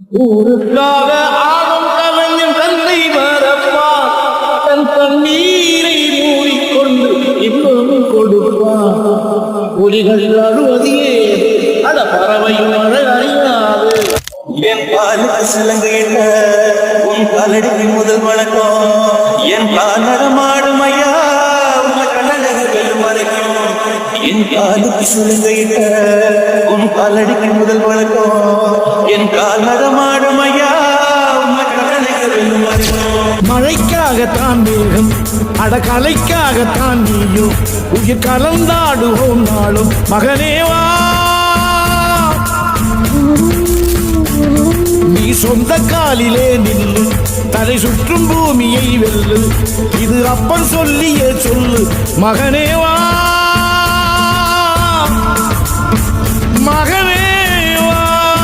ஊருக்காக ஆடும் கலைஞன் தந்தை வரப்பா. தன் தண்ணீரை மூடிக்கொண்டு இன்னும் கொடுப்பான் புலிகள் அழுவதையே அட பறவையும் அழ அறியாது என் பாலுக்கு சிலங்கையிட்ட உன் காலடிக்கு முதல் வணக்கம். என் பால் நடமாடும் ஐயா என் காலுக்கு சிலங்கையிட்ட உன் காலடிக்கு முதல் என் கால் நடமாடும் ஐயா உங்க கண்ணழக மழைக்காகத்தான் மேகம் அடகலைக்காகத்தான் நீயும். உயிர் கலந்தாடுவோம் நாளும். மகனேவா நீ சொந்த காலிலே நில்லு. தலை சுற்றும் பூமியை வெல்லு. இது அப்பன் சொல்லிய சொல்லு. மகனேவா